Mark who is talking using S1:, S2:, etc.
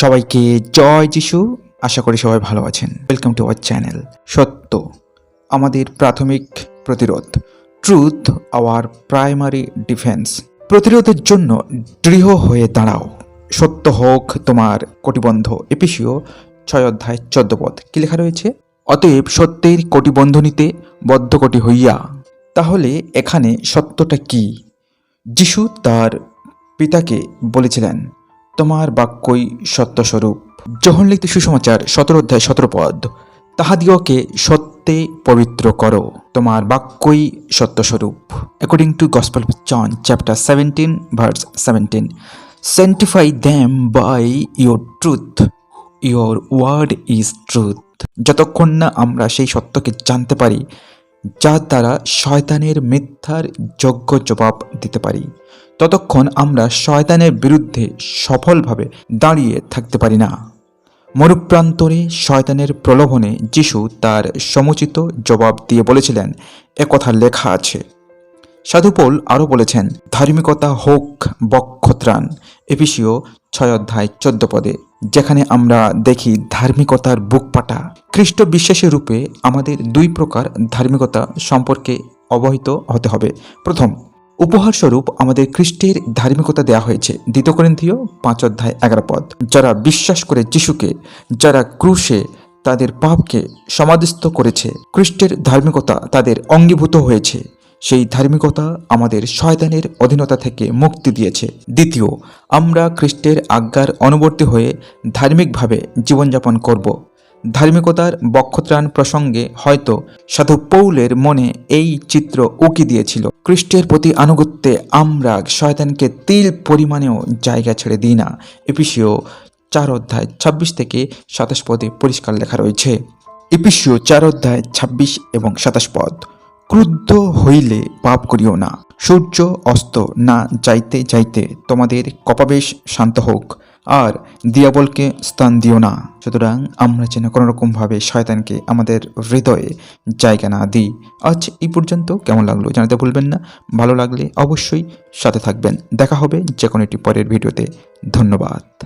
S1: সবাইকে জয় যিশু। আশা করি সবাই ভালো আছেন। ওয়েলকাম টু আওয়ার চ্যানেল সত্য, আমাদের প্রাথমিক প্রতিরোধ ট্রুথ আওয়ার প্রাইমারি ডিফেন্স প্রতিরোধের জন্য দৃঢ় হয়ে দাঁড়াও। সত্য হোক তোমার কটিবন্ধ এপিসিও ছয় অধ্যায় চোদ্দ পদ। কি লেখা রয়েছে? অতএব সত্যের কটিবন্ধনীতে বদ্ধকটি হইয়া, তাহলে এখানে সত্যটা কি? যিশু তার পিতাকে বলেছিলেন তোমার বাক্যই সত্যস্বরূপ। যখন লিখিত সুসমাচার, সতেরো অধ্যায়, সতেরো পদ, তাহাদিগকে সত্যে পবিত্র করো, তোমার বাক্যই Satyaswarup. According to gospel John chapter seventeen verse seventeen sanctify them by your truth your word is truth যতক্ষণ না আমরা সেই সত্যকে জানতে পারি যার দ্বারা শয়তানের মিথ্যার যোগ্য জবাব দিতে পারি। ততক্ষণ আমরা শয়তানের বিরুদ্ধে সফলভাবে দাঁড়িয়ে থাকতে পারি না। মরুপ্রান্তরে শয়তানের প্রলোভনে যিশু তার সমুচিত জবাব দিয়ে বলেছিলেন, এ কথা লেখা আছে। সাধুপোল আরও বলেছেন, ধার্মিকতা হোক বক্ষত্রাণ। এপিসিও ছয় অধ্যায় চোদ্দ পদে, যেখানে আমরা দেখি ধার্মিকতার বুকপাটা খ্রিস্ট বিশ্বাসী রূপে আমাদের দুই প্রকার ধার্মিকতা সম্পর্কে অবহিত হতে হবে। প্রথম উপহারস্বরূপ আমাদের খ্রিস্টের ধার্মিকতা দেওয়া হয়েছে। দ্বিতীয় করিন্থীয় পাঁচ অধ্যায় এগারো পদ। যারা বিশ্বাস করে যিশুকে, যারা ক্রুশে তাদের পাপকে সমাধিস্থ করেছে, খ্রিস্টের ধার্মিকতা তাদের অঙ্গীভূত হয়েছে। সেই ধার্মিকতা আমাদের শয়তানের অধীনতা থেকে মুক্তি দিয়েছে। দ্বিতীয়, আমরা খ্রিস্টের আজ্ঞার অনুবর্তী হয়ে ধার্মিকভাবে জীবনযাপন করব। ধার্মিকতার বক্ষত্রাণ প্রসঙ্গে হয়তো সাধু পৌলের মনে এই চিত্র উকি দিয়েছিল। খ্রিস্টের প্রতি আনুগত্যে আমরা শয়তানকে তিল পরিমাণেও জায়গা ছেড়ে দিই না। এপিসিও চার অধ্যায় ছাব্বিশ থেকে সাতাশ পদে পরিষ্কার লেখা রয়েছে। এপিসিও চার অধ্যায় ছাব্বিশ এবং সাতাশ পদ, ক্রুদ্ধ হইলে পাপ করিও না। সূর্য অস্ত না যাইতে যাইতে তোমাদের কপাবেশ শান্ত হোক। আর দিয়াবলকে স্থান দিও না। সুতরাং আমরা যেন কোনোরকমভাবে শয়তানকে আমাদের হৃদয়ে জায়গা না দিই। আজ এই পর্যন্ত কেমন লাগল জানাতে ভুলবেন না। ভালো লাগলে অবশ্যই সাথে থাকবেন। দেখা হবে যে কোনো একটি পরের ভিডিওতে। ধন্যবাদ।